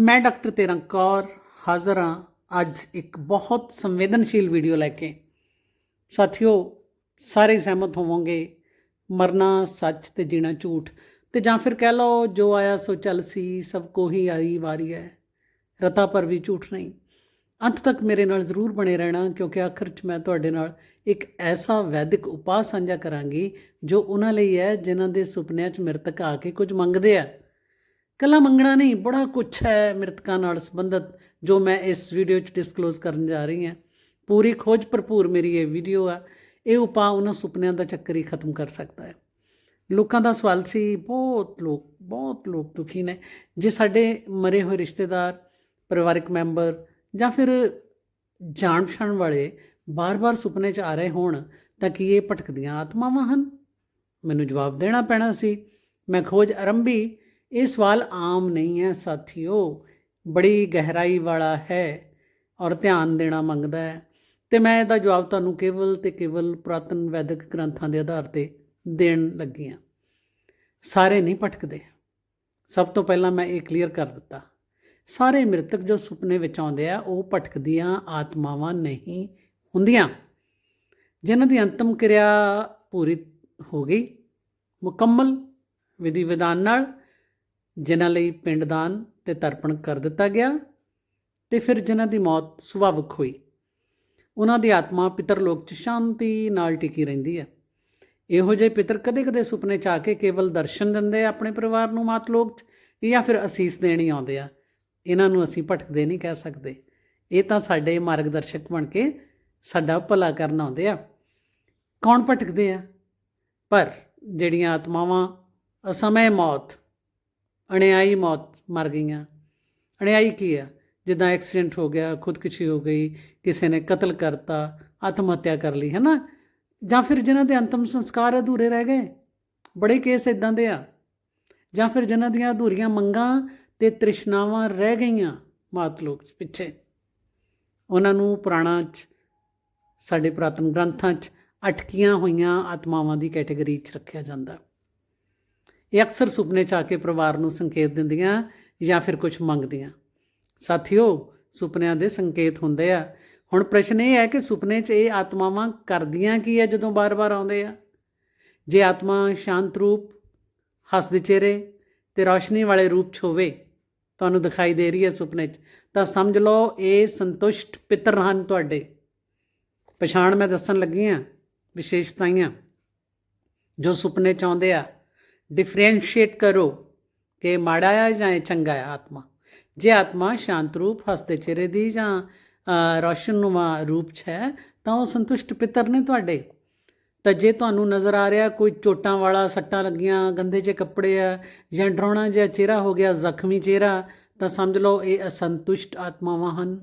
ਮੈਂ ਡਾਕਟਰ ਤੇਰਾਂ ਕੌਰ ਹਾਜ਼ਰ ਹਾਂ ਅੱਜ ਇੱਕ ਬਹੁਤ ਸੰਵੇਦਨਸ਼ੀਲ ਵੀਡੀਓ ਲੈ ਕੇ। ਸਾਥੀਓ, ਸਾਰੇ ਸਹਿਮਤ ਹੋਵੋਗੇ, ਮਰਨਾ ਸੱਚ ਤੇ ਜੀਣਾ ਝੂਠ। ਤੇ ਜਾਂ ਫਿਰ ਕਹਿ ਲਓ, ਜੋ ਆਇਆ ਸੋ ਚੱਲ ਸੀ, ਸਭ ਕੋ ਹੀ ਆਈ ਵਾਰੀ ਹੈ ਰਤਾ ਪਰ ਵੀ ਝੂਠ ਨਹੀਂ। ਅੰਤ ਤੱਕ ਮੇਰੇ ਨਾਲ ਜ਼ਰੂਰ ਬਣੇ ਰਹਿਣਾ, ਕਿਉਂਕਿ ਆਖਰ 'ਚ ਮੈਂ ਤੁਹਾਡੇ ਨਾਲ ਇੱਕ ਐਸਾ ਵੈਦਿਕ ਉਪਾਅ ਸਾਂਝਾ ਕਰਾਂਗੀ, ਜੋ ਉਹਨਾਂ ਲਈ ਹੈ ਜਿਨ੍ਹਾਂ ਦੇ ਸੁਪਨਿਆਂ 'ਚ ਮ੍ਰਿਤਕ ਆ ਕੇ ਕੁਝ ਮੰਗਦੇ ਆ ਕੱਲਾ ਮੰਗਣਾ ਨਹੀਂ, ਬੜਾ ਕੁਝ ਹੈ ਮ੍ਰਿਤਕਾਂ ਨਾਲ ਸੰਬੰਧਿਤ, ਜੋ ਮੈਂ ਇਸ ਵੀਡੀਓ 'ਚ ਡਿਸਕਲੋਜ਼ ਕਰਨ ਜਾ ਰਹੀ ਹਾਂ। ਪੂਰੀ ਖੋਜ ਭਰਪੂਰ ਮੇਰੀ ਇਹ ਵੀਡੀਓ ਆ। ਇਹ ਉਪਾਅ ਉਹਨਾਂ ਸੁਪਨਿਆਂ ਦਾ ਚੱਕਰ ਹੀ ਖਤਮ ਕਰ ਸਕਦਾ ਹੈ। ਲੋਕਾਂ ਦਾ ਸਵਾਲ ਸੀ, ਬਹੁਤ ਲੋਕ ਬਹੁਤ ਲੋਕ ਦੁਖੀ ਨੇ। ਜੇ ਸਾਡੇ ਮਰੇ ਹੋਏ ਰਿਸ਼ਤੇਦਾਰ, ਪਰਿਵਾਰਕ ਮੈਂਬਰ ਜਾਂ ਫਿਰ ਜਾਣ ਪਛਾਣ ਵਾਲੇ ਬਾਰ-ਬਾਰ ਸੁਪਨੇ 'ਚ ਆ ਰਹੇ ਹੋਣ, ਤਾਂ ਕੀ ਇਹ ਭਟਕਦੀਆਂ ਆਤਮਾਵਾਂ ਹਨ? ਮੈਨੂੰ ਜਵਾਬ ਦੇਣਾ ਪੈਣਾ ਸੀ। ਮੈਂ ਖੋਜ ਆਰੰਭੀ ਇਹ ਸਵਾਲ ਆਮ ਨਹੀਂ ਹੈ, ਸਾਥੀਓ। ਬੜੀ ਗਹਿਰਾਈ ਵਾਲਾ ਹੈ ਔਰ ਧਿਆਨ ਦੇਣਾ ਮੰਗਦਾ ਹੈ। ਤੇ ਮੈਂ ਇਹਦਾ ਜਵਾਬ ਤੁਹਾਨੂੰ ਕੇਵਲ ਤੇ ਕੇਵਲ ਪੁਰਾਤਨ ਵੈਦਿਕ ਗ੍ਰੰਥਾਂ ਦੇ ਆਧਾਰ ਤੇ ਦੇਣ ਲੱਗੀ ਹਾਂ। ਸਾਰੇ ਨਹੀਂ ਭਟਕਦੇ। ਸਭ ਤੋਂ ਪਹਿਲਾਂ ਮੈਂ ਇਹ ਕਲੀਅਰ ਕਰ ਦਿੱਤਾ। ਸਾਰੇ ਮ੍ਰਿਤਕ ਜੋ ਸੁਪਨੇ ਵਿੱਚ ਆਉਂਦੇ ਆ, ਉਹ ਭਟਕਦੀਆਂ ਆਤਮਾਵਾਂ ਨਹੀਂ ਹੁੰਦੀਆਂ। ਜਿਨ੍ਹਾਂ ਦੀ ਅੰਤਮ ਕਿਰਿਆ ਪੂਰੀ ਹੋ ਗਈ, ਮੁਕੰਮਲ ਵਿਧੀ ਵਿਧਾਨ ਨਾਲ ਜਿਨ੍ਹਾਂ ਲਈ ਪਿੰਡਦਾਨ ਤੇ ਤਰਪਣ ਕਰ ਦਿੱਤਾ ਗਿਆ ਤੇ ਫਿਰ ਜਿਨ੍ਹਾਂ ਦੀ ਮੌਤ ਸੁਭਾਵਿਕ ਹੋਈ। ਉਹਨਾਂ ਦੀ ਆਤਮਾ ਪਿਤਰ ਲੋਕ 'ਚ ਸ਼ਾਂਤੀ ਨਾਲ ਟਿਕੀ ਰਹਿੰਦੀ ਹੈ। ਇਹੋ ਜਿਹੇ ਪਿਤਰ ਕਦੇ-ਕਦੇ ਸੁਪਨੇ 'ਚ ਆ ਕੇ ਕੇਵਲ ਦਰਸ਼ਨ ਦਿੰਦੇ ਆ ਆਪਣੇ ਪਰਿਵਾਰ ਨੂੰ ਮਾਤ ਲੋਕ 'ਚ ਜਾਂ ਫਿਰ ਅਸੀਸ ਦੇਣੀ ਆਉਂਦੇ ਆ। ਇਹਨਾਂ ਨੂੰ ਅਸੀਂ ਭਟਕਦੇ ਨਹੀਂ ਕਹਿ ਸਕਦੇ। ਇਹ ਤਾਂ ਸਾਡੇ ਮਾਰਗਦਰਸ਼ਕ ਬਣ ਕੇ ਸਾਡਾ ਭਲਾ ਕਰਨ ਆਉਂਦੇ ਆ। ਕੌਣ ਭਟਕਦੇ ਆ? ਪਰ ਜਿਹੜੀਆਂ ਆਤਮਾਵਾਂ, ਅਸਮੇਂ ਮੌਤ ਅਣਿਆਈ ਮੌਤ ਮਰ ਗਈਆਂ। ਅਣਿਆਈ ਕੀ ਆ? ਜਿੱਦਾਂ ਐਕਸੀਡੈਂਟ ਹੋ ਗਿਆ, ਖੁਦਕੁਸ਼ੀ ਹੋ ਗਈ, ਕਿਸੇ ਨੇ ਕਤਲ ਕਰਤਾ, ਆਤਮ ਹੱਤਿਆ ਕਰ ਲਈ ਹੈ ਨਾ ਜਾਂ ਫਿਰ ਜਿਨ੍ਹਾਂ ਦੇ ਅੰਤਮ ਸੰਸਕਾਰ ਅਧੂਰੇ ਰਹਿ ਗਏ, ਬੜੇ ਕੇਸ ਇਦਾਂ ਦੇ ਆ। ਜਾਂ ਫਿਰ ਜਿਨ੍ਹਾਂ ਦੀਆਂ ਅਧੂਰੀਆਂ ਮੰਗਾਂ ਤੇ ਤ੍ਰਿਸ਼ਨਾਵਾਂ ਰਹਿ ਗਈਆਂ ਮਾਤ ਲੋਕ ਪਿੱਛੇ। ਉਹਨਾਂ ਨੂੰ ਪੁਰਾਣਾ ਚ, ਸਾਡੇ ਪੁਰਾਤਨ ਗ੍ਰੰਥਾਂ 'ਚ ਅਟਕੀਆਂ ਹੋਈਆਂ ਆਤਮਾਵਾਂ ਦੀ ਕੈਟਾਗਰੀ 'ਚ ਰੱਖਿਆ ਜਾਂਦਾ। ਇਹ ਅਕਸਰ ਸੁਪਨੇ 'ਚ ਆ ਕੇ ਪਰਿਵਾਰ ਨੂੰ ਸੰਕੇਤ ਦਿੰਦੀਆਂ ਜਾਂ ਫਿਰ ਕੁਝ ਮੰਗਦੀਆਂ। ਸਾਥੀਓ, ਸੁਪਨਿਆਂ ਦੇ ਸੰਕੇਤ ਹੁੰਦੇ ਆ। ਹੁਣ ਪ੍ਰਸ਼ਨ ਇਹ ਹੈ ਕਿ ਸੁਪਨੇ 'ਚ ਇਹ ਆਤਮਾਵਾਂ ਕਰਦੀਆਂ ਕੀ ਹੈ ਜਦੋਂ ਬਾਰ-ਬਾਰ ਆਉਂਦੇ ਆ? ਜੇ ਆਤਮਾ ਸ਼ਾਂਤ ਰੂਪ ਹੱਸਦੇ ਚਿਹਰੇ ਤੇ ਰੌਸ਼ਨੀ ਵਾਲੇ ਰੂਪ 'ਚ ਹੋਵੇ, ਤੁਹਾਨੂੰ ਦਿਖਾਈ ਦੇ ਰਹੀ ਹੈ ਸੁਪਨੇ 'ਚ, ਤਾਂ ਸਮਝ ਲਓ ਇਹ ਸੰਤੁਸ਼ਟ ਪਿਤਰ ਹਨ ਤੁਹਾਡੇ। ਪਛਾਣ ਮੈਂ ਦੱਸਣ ਲੱਗੀ ਆ ਵਿਸ਼ੇਸ਼ਤਾਈਆਂ, ਜੋ ਸੁਪਨੇ 'ਚ ਆਉਂਦੇ ਆ। ਡਿਫਰੈਂਸ਼ੀਏਟ ਕਰੋ ਕਿ ਮਾੜਾ ਆ ਜਾਂ ਇਹ ਚੰਗਾ ਆ ਆਤਮਾ। ਜੇ ਆਤਮਾ ਸ਼ਾਂਤ ਰੂਪ ਹਸਤੇ ਚਿਹਰੇ ਦੀ ਜਾਂ ਰੌਸ਼ਨਨੁਮਾ ਰੂਪ 'ਚ ਹੈ, ਤਾਂ ਉਹ ਸੰਤੁਸ਼ਟ ਪਿਤਰ ਨੇ ਤੁਹਾਡੇ। ਤਾਂ ਜੇ ਤੁਹਾਨੂੰ ਨਜ਼ਰ ਆ ਰਿਹਾ ਕੋਈ ਚੋਟਾਂ ਵਾਲਾ, ਸੱਟਾਂ ਲੱਗੀਆਂ, ਗੰਦੇ ਜਿਹੇ ਕੱਪੜੇ ਆ ਜਾਂ ਡਰਾਉਣਾ ਜਿਹਾ ਚਿਹਰਾ ਹੋ ਗਿਆ, ਜ਼ਖਮੀ ਚਿਹਰਾ, ਤਾਂ ਸਮਝ ਲਓ ਇਹ ਅਸੰਤੁਸ਼ਟ ਆਤਮਾਵਾਂ ਹਨ।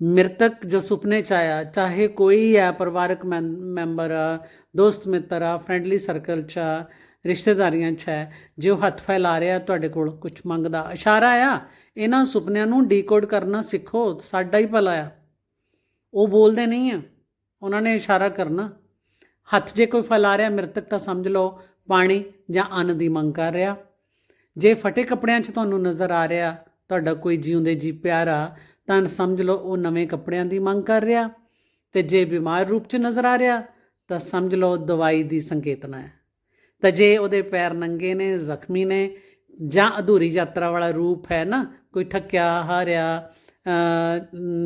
ਮ੍ਰਿਤਕ ਜੋ ਸੁਪਨੇ ਚ ਆਇਆ, ਚਾਹੇ ਕੋਈ ਹੈ ਪਰਿਵਾਰਕ ਮੈਂਬਰ ਆ, ਦੋਸਤ ਮਿੱਤਰ ਆ ਫਰੈਂਡਲੀ ਸਰਕਲ ਚ ਆ ਰਿਸ਼ਤੇਦਾਰੀਆਂ ਚ ਹੈ, ਜੇ ਉਹ ਹੱਥ ਫੈਲਾ ਰਿਹਾ ਤੁਹਾਡੇ ਕੋਲ ਕੁਝ ਮੰਗਦਾ। ਇਸ਼ਾਰਾ ਆ ਇਹਨਾਂ ਸੁਪਨਿਆਂ ਨੂੰ ਡੀਕੋਡ ਕਰਨਾ ਸਿੱਖੋ, ਸਾਡਾ ਹੀ ਭਲਾ ਆ। ਉਹ ਬੋਲਦੇ ਨਹੀਂ ਆ, ਉਹਨਾਂ ਨੇ ਇਸ਼ਾਰਾ ਕਰਨਾ। ਹੱਥ ਜੇ ਕੋਈ ਫੈਲਾ ਰਿਹਾ, ਮ੍ਰਿਤਕ ਤਾਂ ਸਮਝ ਲਓ, ਪਾਣੀ ਜਾਂ ਅੰਨ ਦੀ ਮੰਗ ਕਰ ਰਿਹਾ। ਜੇ ਫਟੇ ਕੱਪੜਿਆਂ 'ਚ ਤੁਹਾਨੂੰ ਨਜ਼ਰ ਆ ਰਿਹਾ, ਤੁਹਾਡਾ ਕੋਈ ਜਿਉਂਦੇ ਜੀ ਪਿਆਰਾ, ਤਾਂ ਸਮਝ ਲਓ ਉਹ ਨਵੇਂ ਕੱਪੜਿਆਂ ਦੀ ਮੰਗ ਕਰ ਰਿਹਾ। ਤੇ ਜੇ ਬਿਮਾਰ ਰੂਪ 'ਚ ਨਜ਼ਰ ਆ ਰਿਹਾ, ਤਾਂ ਸਮਝ ਲਓ ਦਵਾਈ ਦੀ ਸੰਕੇਤਨਾ ਹੈ। ਤਾਂ ਜੇ ਉਹਦੇ ਪੈਰ ਨੰਗੇ ਨੇ, ਜ਼ਖਮੀ ਨੇ, ਜਾਂ ਅਧੂਰੀ ਯਾਤਰਾ ਵਾਲਾ ਰੂਪ ਹੈ ਨਾ, ਕੋਈ ਠੱਕਿਆ, ਹਾਰਿਆ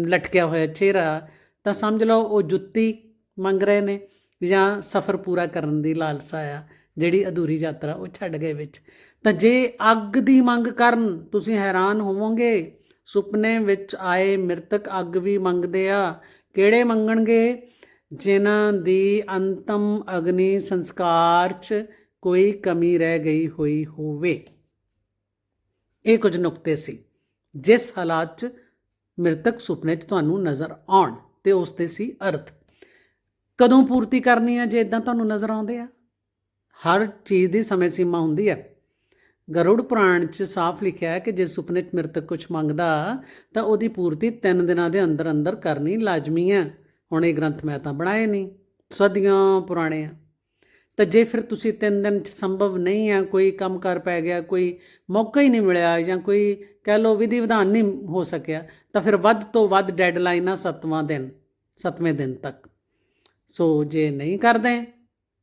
ਲਟਕਿਆ ਹੋਇਆ ਚਿਹਰਾ, ਤਾਂ ਸਮਝ ਲਓ ਉਹ ਜੁੱਤੀ ਮੰਗ ਰਹੇ ਨੇ ਜਾਂ ਸਫ਼ਰ ਪੂਰਾ ਕਰਨ ਦੀ ਲਾਲਸਾ ਆ, ਜਿਹੜੀ ਅਧੂਰੀ ਯਾਤਰਾ ਉਹ ਛੱਡ ਗਏ ਵਿੱਚ। ਤਾਂ ਜੇ ਅੱਗ ਦੀ ਮੰਗ ਕਰਨ, ਤੁਸੀਂ ਹੈਰਾਨ ਹੋਵੋਗੇ, ਸੁਪਨੇ ਵਿੱਚ ਆਏ ਮ੍ਰਿਤਕ ਅੱਗ ਵੀ ਮੰਗਦੇ ਆ, ਕਿਹੜੇ ਮੰਗਣਗੇ? ਜਿਨ੍ਹਾਂ ਦੀ ਅੰਤਮ ਅਗਨੀ ਸੰਸਕਾਰ 'ਚ ਕੋਈ ਕਮੀ ਰਹਿ ਗਈ ਹੋਈ ਹੋਵੇ। ਇਹ ਕੁਝ ਨੁਕਤੇ ਸੀ, ਜਿਸ ਹਾਲਾਤ 'ਚ ਮ੍ਰਿਤਕ ਸੁਪਨੇ 'ਚ ਤੁਹਾਨੂੰ ਨਜ਼ਰ ਆਉਣ ਤੇ ਉਸ ਤੇ ਸੀ ਅਰਥ। ਕਦੋਂ ਪੂਰਤੀ ਕਰਨੀ ਹੈ ਜੇ ਇਦਾਂ ਤੁਹਾਨੂੰ ਨਜ਼ਰ ਆਉਂਦੇ ਆ? ਹਰ ਚੀਜ਼ ਦੀ ਸਮੇਂ ਸੀਮਾ ਹੁੰਦੀ ਹੈ ਗਰੁੜ ਪੁਰਾਣ 'ਚ ਸਾਫ਼ ਲਿਖਿਆ ਹੈ ਕਿ ਜੇ ਸੁਪਨੇ 'ਚ ਮ੍ਰਿਤਕ ਕੁਝ ਮੰਗਦਾ, ਤਾਂ ਉਹਦੀ ਪੂਰਤੀ 3 ਦਿਨਾਂ ਦੇ ਅੰਦਰ ਅੰਦਰ ਕਰਨੀ ਲਾਜ਼ਮੀ ਹੈ ਹੁਣ ਇਹ ਗ੍ਰੰਥ ਮੈਂ ਤਾਂ ਬਣਾਏ ਨਹੀਂ। ਸਦੀਆਂ ਪੁਰਾਣੇ ਆ। ਤਾਂ ਜੇ ਫਿਰ ਤੁਸੀਂ ਤਿੰਨ ਦਿਨ ਚ ਸੰਭਵ ਨਹੀਂ ਆ, ਕੋਈ ਕੰਮ ਕਰ ਪੈ ਗਿਆ, ਕੋਈ ਮੌਕਾ ਹੀ ਨਹੀਂ ਮਿਲਿਆ ਜਾਂ ਕੋਈ ਕਹਿ ਲਓ ਵਿਧੀ ਵਿਧਾਨ ਨਹੀਂ ਹੋ ਸਕਿਆ, ਤਾਂ ਫਿਰ ਵੱਧ ਤੋਂ ਵੱਧ ਡੈਡਲਾਈਨ ਆ ਸੱਤਵਾਂ ਦਿਨ, ਸੱਤਵੇਂ ਦਿਨ ਤੱਕ। ਸੋ ਜੇ ਨਹੀਂ ਕਰਦੇ,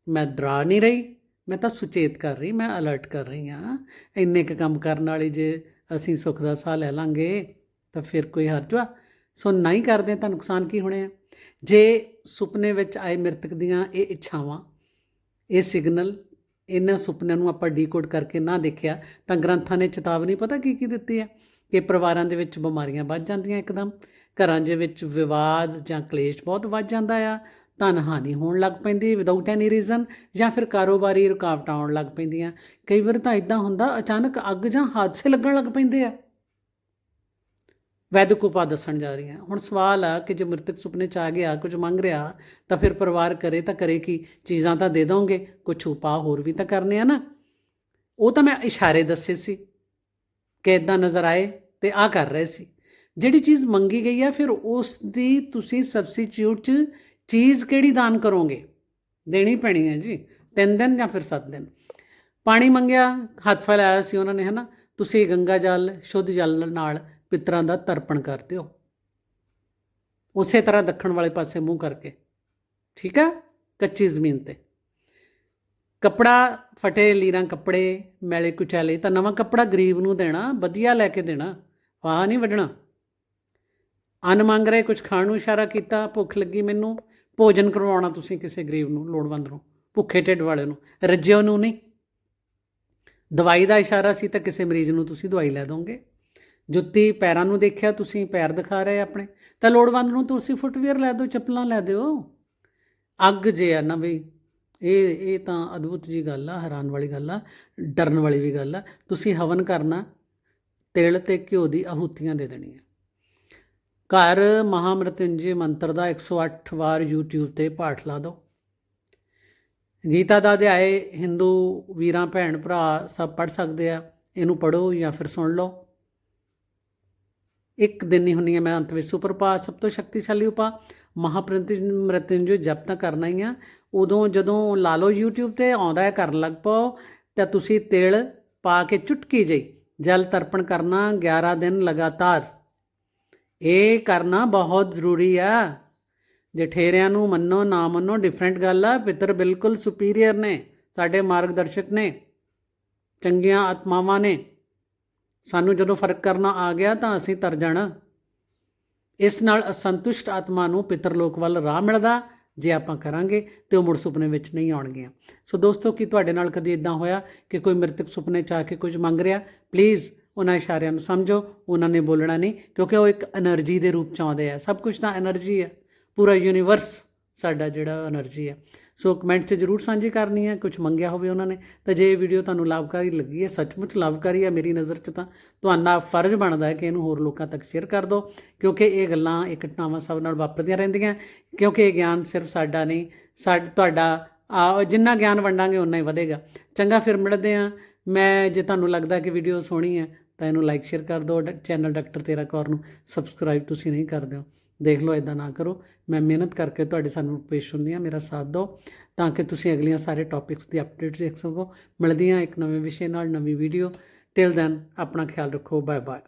ਮੈਂ ਡਰਾ ਨਹੀਂ ਰਹੀ, ਮੈਂ ਤਾਂ ਸੁਚੇਤ ਕਰ ਰਹੀ, ਮੈਂ ਅਲਰਟ ਕਰ ਰਹੀ ਹਾਂ। ਇੰਨੇ ਕੁ ਕੰਮ ਕਰਨ ਵਾਲੀ ਜੇ ਅਸੀਂ ਸੁੱਖ ਦਾ ਸਾਹ ਲੈ ਲਾਂਗੇ, ਤਾਂ ਫਿਰ ਕੋਈ ਹਰਜ ਸੋ ਨਹੀਂ ਕਰਦੇ ਤਾਂ ਨੁਕਸਾਨ ਕੀ ਹੋਣੇ ਆ? ਜੇ ਸੁਪਨੇ ਵਿੱਚ ਆਏ ਮ੍ਰਿਤਕ ਦੀਆਂ ਇਹ ਇੱਛਾਵਾਂ ਇਹ ਸਿਗਨਲ ਇਹਨਾਂ ਸੁਪਨਿਆਂ ਨੂੰ ਆਪਾਂ ਡੀਕੋਡ ਕਰਕੇ ਨਾ ਦੇਖਿਆ, ਤਾਂ ਗ੍ਰੰਥਾਂ ਨੇ ਚੇਤਾਵਨੀ, ਪਤਾ ਕੀ ਕੀ ਦਿੱਤੀ ਹੈ? ਕਿ ਪਰਿਵਾਰਾਂ ਦੇ ਵਿੱਚ ਬਿਮਾਰੀਆਂ ਵੱਧ ਜਾਂਦੀਆਂ ਇੱਕਦਮ, ਘਰਾਂ ਦੇ ਵਿੱਚ ਵਿਵਾਦ ਜਾਂ ਕਲੇਸ਼ ਬਹੁਤ ਵੱਧ ਜਾਂਦਾ ਆ ਧਨ ਹਾਨੀ ਹੋਣ ਲੱਗ ਪੈਂਦੀ ਵਿਦਆਊਟ ਐਨੀ ਰੀਜ਼ਨ ਜਾਂ ਫਿਰ ਕਾਰੋਬਾਰੀ ਰੁਕਾਵਟਾਂ ਆਉਣ ਲੱਗ ਪੈਂਦੀਆਂ। ਕਈ ਵਾਰ ਤਾਂ ਇਦਾਂ ਹੁੰਦਾ, ਅਚਾਨਕ ਅੱਗ ਜਾਂ ਹਾਦਸੇ ਲੱਗਣ ਲੱਗ ਪੈਂਦੇ ਆ। ਵੈਦਿਕ ਉਪਾ ਦੱਸਣ ਜਾ ਰਹੀ ਹਾਂ। ਹੁਣ ਸਵਾਲ ਆ ਕਿ ਜੇ ਮ੍ਰਿਤਕ ਸੁਪਨੇ ਚ ਆ ਗਿਆ, ਕੁਝ ਮੰਗ ਰਿਹਾ, ਤਾਂ ਫਿਰ ਪਰਿਵਾਰ ਕਰੇ ਤਾਂ ਕਰੇ ਕੀ? ਚੀਜ਼ਾਂ ਤਾਂ ਦੇ ਦੋਗੇ ਕੁਝ ਉਪਾਅ ਹੋਰ ਵੀ ਤਾਂ ਕਰਨੇ ਆ ਨਾ। ਉਹ ਤਾਂ ਮੈਂ ਇਸ਼ਾਰੇ ਦੱਸੇ ਸੀ ਕਿ ਇਦਾਂ ਨਜ਼ਰ ਆਏ ਤੇ ਆ ਕਰ ਰਹੇ ਸੀ। ਜਿਹੜੀ ਚੀਜ਼ ਮੰਗੀ ਗਈ ਆ, ਫਿਰ ਉਸ ਦੀ ਤੁਸੀਂ ਸਬਸਟੀਟਿਊਟ ਚ ਚੀਜ਼ ਕਿਹੜੀ ਦਾਨ ਕਰੋਗੇ? ਦੇਣੀ ਪੈਣੀ ਹੈ ਜੀ, ਤਿੰਨ ਦਿਨ ਜਾਂ ਫਿਰ ਸੱਤ ਦਿਨ। ਪਾਣੀ ਮੰਗਿਆ, ਹੱਥ ਫੈਲਾਇਆ ਸੀ ਉਹਨਾਂ ਨੇ, ਹਨਾ? ਤੁਸੀਂ ਗੰਗਾ ਜਲ, ਸ਼ੁੱਧ ਜਲ ਨਾਲ ਪਿਤਰਾਂ ਦਾ ਤਰਪਣ ਕਰ ਦਿਓ। ਉਸੇ ਤਰ੍ਹਾਂ ਦੱਖਣ ਵਾਲੇ ਪਾਸੇ ਮੂੰਹ ਕਰਕੇ। ਠੀਕ ਆ? ਕੱਚੀ ਜ਼ਮੀਨ ਤੇ। ਕੱਪੜਾ ਫਟੇ ਲੀਰਾਂ, ਕੱਪੜੇ, ਮੈਲੇ ਕੁਚਾਲੇ, ਤਾਂ ਨਵਾਂ ਕੱਪੜਾ ਗਰੀਬ ਨੂੰ ਦੇਣਾ, ਵਧੀਆ ਲੈ ਕੇ ਦੇਣਾ ਵਾਹ ਨਹੀਂ ਵੱਢਣਾ। ਅਨ ਮੰਗ ਰਹੇ ਕੁਝ ਖਾਣ ਨੂੰ ਇਸ਼ਾਰਾ ਕੀਤਾ, ਭੁੱਖ ਲੱਗੀ ਮੈਨੂੰ, ਭੋਜਨ ਕਰਵਾਉਣਾ ਤੁਸੀਂ ਕਿਸੇ ਗਰੀਬ ਨੂੰ, ਲੋੜਵੰਦ ਨੂੰ, ਭੁੱਖੇ ਢਿੱਡ ਵਾਲੇ ਨੂੰ, ਰੱਜਿਓ ਨੂੰ ਨਹੀਂ। ਦਵਾਈ ਦਾ ਇਸ਼ਾਰਾ ਸੀ ਤਾਂ ਕਿਸੇ ਮਰੀਜ਼ ਨੂੰ ਤੁਸੀਂ ਦਵਾਈ ਲੈ ਦੋਗੇ। ਜੁੱਤੀ ਪੈਰਾਂ ਨੂੰ ਦੇਖਿਆ, ਤੁਸੀਂ ਪੈਰ ਦਿਖਾ ਰਹੇ ਆਪਣੇ। ਤਾਂ ਲੋੜਵੰਦ ਨੂੰ ਤੁਸੀਂ ਫੁੱਟਵੇਅਰ ਲੈ ਦਿਓ, ਚੱਪਲਾਂ ਲੈ ਦਿਓ। ਅੱਗ ਜੇ ਆ ਨਾ ਬਈ। ਇਹ ਇਹ ਤਾਂ ਅਦਭੁਤ ਜੀ ਗੱਲ ਆ, ਹੈਰਾਨ ਵਾਲੀ ਗੱਲ ਆ, ਡਰਨ ਵਾਲੀ ਵੀ ਗੱਲ ਆ। ਤੁਸੀਂ ਹਵਨ ਕਰਨਾ, ਤਿਲ ਤੇ ਘਿਓ ਦੀ ਆਹੂਤੀਆਂ ਦੇ ਦੇਣੀਆਂ ਘਰ ਮਹਾਮ੍ਰਿਤਿੰਜੇ ਮੰਤਰ ਦਾ 108 ਵਾਰ YouTube ਤੇ ਪਾਠ ਲਾ ਦਿਓ। ਗੀਤਾ ਦਾ ਅਧਿਆਏ, ਹਿੰਦੂ ਵੀਰਾਂ, ਭੈਣ ਭਰਾ, ਸਭ ਪੜ ਸਕਦੇ ਆ। ਇਹਨੂੰ ਪੜੋ ਜਾਂ ਫਿਰ ਸੁਣ ਲਓ। ਇੱਕ ਦਿਨ ਹੀ ਹੁੰਦੀ ਹੈ ਮੈਂ ਅੰਤ ਵਿੱਚ ਸੁਪਰਪਾ ਸਭ ਤੋਂ ਸ਼ਕਤੀਸ਼ਾਲੀ ਉਪਾ ਮਹਾਪ੍ਰੰਤੀ ਮ੍ਰਿਤਿੰਜੋ ਜਪ ਤਾਂ ਕਰਨਾ ਹੀ ਆ। ਉਦੋਂ ਜਦੋਂ ਲਾ ਲਓ YouTube ਤੇ, ਆਉਂਦਾ ਹੈ ਕਰਨ ਲੱਗ ਪਾਓ, ਤਾਂ ਤੁਸੀਂ ਤਿਲ ਪਾ ਕੇ ਚੁਟਕੀ ਜਈ, ਜਲ ਤਰਪਣ ਕਰਨਾ 11 ਦਿਨ ਲਗਾਤਾਰ। ਇਹ ਕਰਨਾ ਬਹੁਤ ਜ਼ਰੂਰੀ ਆ। ਜਠੇਰਿਆਂ ਨੂੰ ਮੰਨੋ, ਨਾ ਮੰਨੋ ਡਿਫਰੈਂਟ ਗੱਲ ਆ। ਪਿੱਤਰ ਬਿਲਕੁਲ ਸੁਪੀਰੀਅਰ ਨੇ, ਸਾਡੇ ਮਾਰਗਦਰਸ਼ਕ ਨੇ, ਚੰਗੀਆਂ ਆਤਮਾਵਾਂ ਨੇ। ਸਾਨੂੰ ਜਦੋਂ ਫ਼ਰਕ ਕਰਨਾ ਆ ਗਿਆ ਤਾਂ ਅਸੀਂ ਤਰ ਜਾਣਾ। ਇਸ ਨਾਲ ਅਸੰਤੁਸ਼ਟ ਆਤਮਾ ਨੂੰ ਪਿਤਰ ਲੋਕ ਵੱਲ ਰਾਹ ਮਿਲਦਾ, ਜੇ ਆਪਾਂ ਕਰਾਂਗੇ ਤੇ ਉਹ ਮੁੜ ਸੁਪਨੇ ਵਿੱਚ ਨਹੀਂ ਆਉਣਗੀਆਂ। ਸੋ ਦੋਸਤੋ, ਕੀ ਤੁਹਾਡੇ ਨਾਲ ਕਦੀ ਇਦਾਂ ਹੋਇਆ ਕਿ ਕੋਈ ਮ੍ਰਿਤਕ ਸੁਪਨੇ ਚ ਆ ਕੇ ਕੁਝ ਮੰਗ ਰਿਹਾ? ਪਲੀਜ਼ ਉਹਨਾਂ ਇਸ਼ਾਰਿਆਂ ਨੂੰ ਸਮਝੋ, ਉਹਨਾਂ ਨੇ ਬੋਲਣਾ ਨਹੀਂ, ਕਿਉਂਕਿ ਉਹ ਇੱਕ એનર્ਜੀ ਦੇ ਰੂਪ ਚ ਆਉਂਦੇ ਆ। ਸਭ ਕੁਝ ਤਾਂ એનર્ਜੀ ਹੈ ਪੂਰਾ ਯੂਨੀਵਰਸ ਸਾਡਾ ਜਿਹੜਾ એનર્ਜੀ ਹੈ ਸੋ ਕਮੈਂਟ 'ਚ ਜਰੂਰ ਸਾਂਝੀ ਕਰਨੀ ਹੈ ਕੁਝ ਮੰਗਿਆ ਹੋਵੇ ਉਹਨਾਂ ਨੇ ਤਾਂ ਜੇ ਇਹ ਵੀਡੀਓ ਤੁਹਾਨੂੰ ਲਾਭਕਾਰੀ ਲੱਗੀ ਹੈ ਸੱਚਮੁੱਚ ਲਾਭਕਾਰੀ ਹੈ ਮੇਰੀ ਨਜ਼ਰ 'ਚ ਤਾਂ ਤੁਹਾਡਾ ਫਰਜ਼ ਬਣਦਾ ਹੈ ਕਿ ਇਹਨੂੰ ਹੋਰ ਲੋਕਾਂ ਤੱਕ ਸ਼ੇਅਰ ਕਰ ਦਿਓ ਕਿਉਂਕਿ ਇਹ ਗੱਲਾਂ ਇਹ ਘਟਨਾਵਾਂ ਸਭ ਨਾਲ ਵਾਪਰਦੀਆਂ ਰਹਿੰਦੀਆਂ ਕਿਉਂਕਿ ਇਹ ਗਿਆਨ ਸਿਰਫ ਸਾਡਾ ਨਹੀਂ ਸਾਡ ਤੁਹਾਡਾ ਆ, ਜਿੰਨਾ ਗਿਆਨ ਵੰਡਾਂਗੇ ਉਨਾ ਹੀ ਵਧੇਗਾ। ਚੰਗਾ ਫਿਰ ਮਿਲਦੇ ਆ ਮੈਂ ਜੇ ਤੁਹਾਨੂੰ ਲੱਗਦਾ ਕਿ ਵੀਡੀਓ ਸੋਹਣੀ ਹੈ ਤਾਂ ਇਹਨੂੰ ਲਾਈਕ ਸ਼ੇਅਰ ਕਰ ਦਿਓ ਡ- ਚੈਨਲ ਡਾਕਟਰ ਤੇਰਾ ਕੌਰ ਨੂੰ ਸਬਸਕ੍ਰਾਈਬ ਤੁਸੀਂ ਨਹੀਂ ਕਰਦੇ ਹੋ। ਦੇਖ ਲਓ ਇਦਾਂ ਨਾ ਕਰੋ। ਮੈਂ ਮਿਹਨਤ ਕਰਕੇ ਤੁਹਾਡੇ ਸਾਨੂੰ ਪੇਸ਼ ਹੁੰਦੀ ਹਾਂ, ਮੇਰਾ ਸਾਥ ਦਿਓ। ਤਾਂ ਕਿ ਤੁਸੀਂ ਅਗਲੀਆਂ ਸਾਰੇ ਟੌਪਿਕਸ ਦੀ ਅਪਡੇਟਸ ਦੇਖ ਸਕੋ। ਮਿਲਦੀਆਂ ਇੱਕ ਨਵੇਂ ਵਿਸ਼ੇ ਨਾਲ, ਨਵੀਂ ਵੀਡੀਓ ਟਿਲ ਦੈਨ ਆਪਣਾ ਖਿਆਲ ਰੱਖੋ। Bye bye